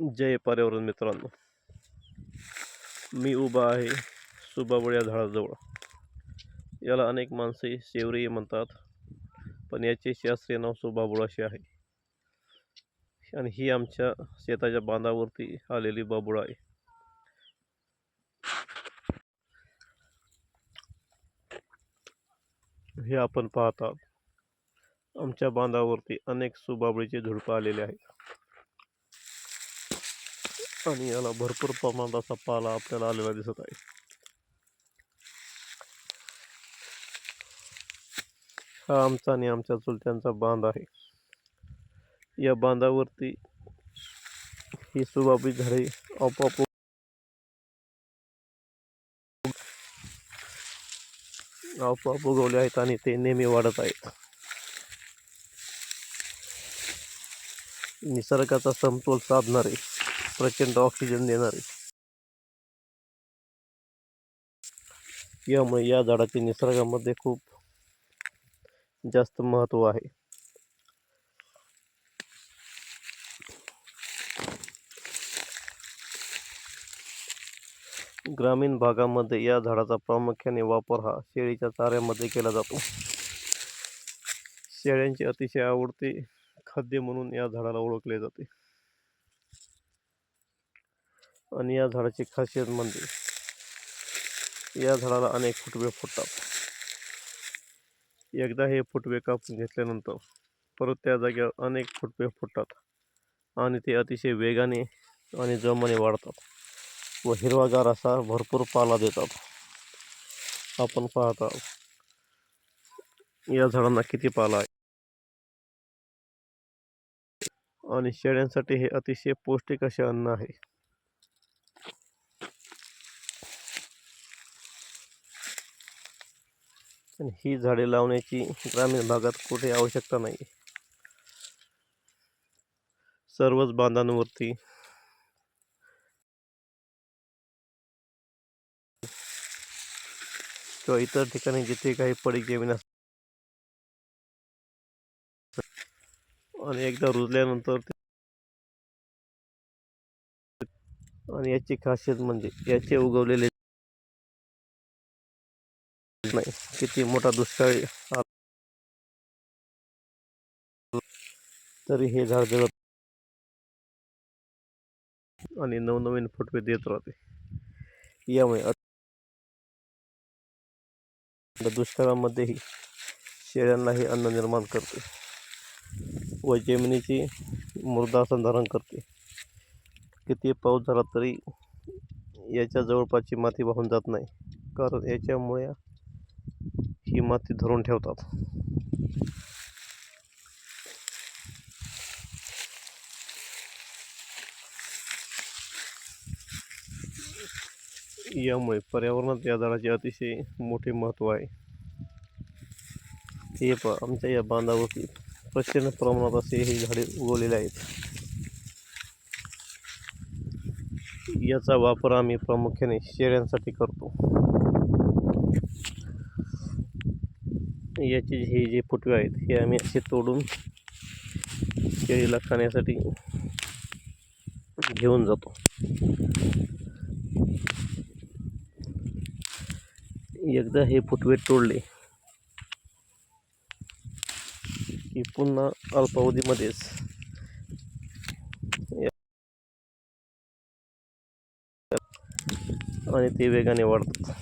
जय पर्यावरण मित्रांनो. मी उभा आहे सुबाबळ या झाडाजवळ. याला अनेक माणसे शेवरी म्हणतात पण याचे शास्त्रीय नाव सुबाबुळ असे आहे. आणि ही आमच्या शेताच्या बांधावरती आलेली बाबुळ आहे. हे आपण पाहतात आमच्या बांधावरती अनेक सुबाबळीचे झुडपं आलेले आहेत. आणि याला भरपूर प्रमाणात असा पाला आपल्याला आलेला दिसत आहे. हा आमचा आणि आमच्या चुलत्यांचा बांध आहे. या बांधावरती ही सुबाबी झाडे आपोआप आपोआप उगवले आहेत आणि ते नेहमी वाढत आहेत. निसर्गाचा समतोल साधणारे प्रचंड ऑक्सिजन देणारे यामुळे या झाडाचे निसर्गामध्ये खूप जास्त महत्त्व आहे. ग्रामीण भागामध्ये या झाडाचा प्रामुख्याने वापर हा शेळीच्या चाऱ्यामध्ये केला जातो. शेळ्यांचे अतिशय आवडते खाद्य म्हणून या झाडाला ओळखले जाते. आणि या झाडाची खासियत म्हणजे या झाडाला अनेक फुटवे फुटतात. एकदा हे फुटवे कापून घेतल्यानंतर परत त्या जागेवर अनेक फुटवे फुटतात आणि ते अतिशय वेगाने आणि जमाने वाढतात व हिरवागार असा भरपूर पाला देतात. आपण पाहता या झाडांना किती पाला आहे? आणि शेळ्यांसाठी हे अतिशय पौष्टिक असे अन्न आहे. आणि ही झाडे लावण्याची ग्रामीण भागात कुठे आवश्यकता नाही सर्वच बांधांवरती किंवा इतर ठिकाणी जिथे काही पडीक जमीन असते आणि एकदा रुजल्यानंतर आणि याची खासियत म्हणजे याचे उगवलेले नाही. किती मोठा दुष्काळी तरी हे झाड जगत आणि नवनवीन फुटवे देत राहते. यामुळे दुष्काळामध्येही शेळ्यांनाही अन्न निर्माण करते. व जमिनीची मृदा संधारण करते. किती पाऊस झाला तरी याच्या जवळपासची माती वाहून जात नाही. कारण याच्यामुळे ही माती धरून ठेवतात. यामुळे पर्यावरणात या झाडाचे अतिशय मोठे महत्त्व आहे. हे पहा आमच्या या बांधावरती प्रचंड प्रमाणात असे हे झाडे उगवलेले आहेत. याचा वापर आम्ही प्रामुख्याने शेळ्यांसाठी करतो. याचे हे जे फुटवे आहेत हे आम्ही असे तोडून शेळीला खाण्यासाठी घेऊन जातो. एकदा हे फुटवे तोडले की पुन्हा अल्पावधीमध्येच आणि ते वेगाने वाढतात.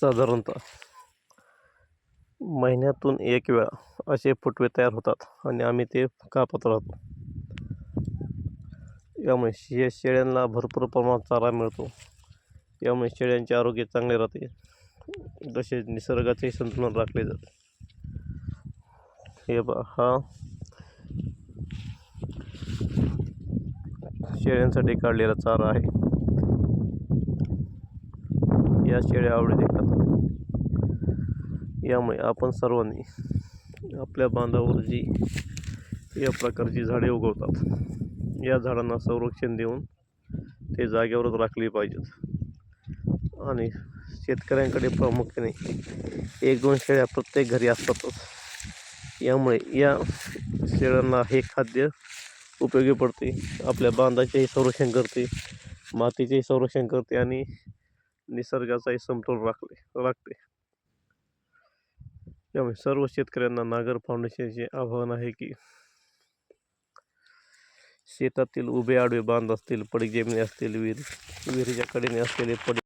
साधारणतः महिन्यातून एक वेळा असे फुटवे तयार होतात आणि आम्ही ते कापत राहतो. यामुळे शे शेळ्यांना भरपूर प्रमाणात चारा मिळतो. यामुळे शेळ्यांचे आरोग्य चांगले राहते. तसेच निसर्गाचे संतुलन राखले जाते. हे बा हा शेळ्यांसाठी काढलेला चारा आहे. या शेळ्या आवडी देतात यामुळे आपण सर्वांनी आपल्या बांधावर जी या प्रकारची झाडे उगवतात या झाडांना संरक्षण देऊन ते जागेवरच राखली पाहिजेत. आणि शेतकऱ्यांकडे प्रामुख्याने एक दोन शेळ्या प्रत्येक घरी असतातच. यामुळे या शेळ्यांना हे खाद्य उपयोगी पडते आपल्या बांधाचेही संरक्षण करते मातीचेही संरक्षण करते आणि निसर्गाचाही समतोल राखले राखते. त्यामुळे सर्व शेतकऱ्यांना नागर फाउंडेशनचे आवाहन आहे की शेतातील उभे आडवे बांध असतील पडीक जमिनी असतील विहीर विहिरीच्या कडेने असलेले पडीक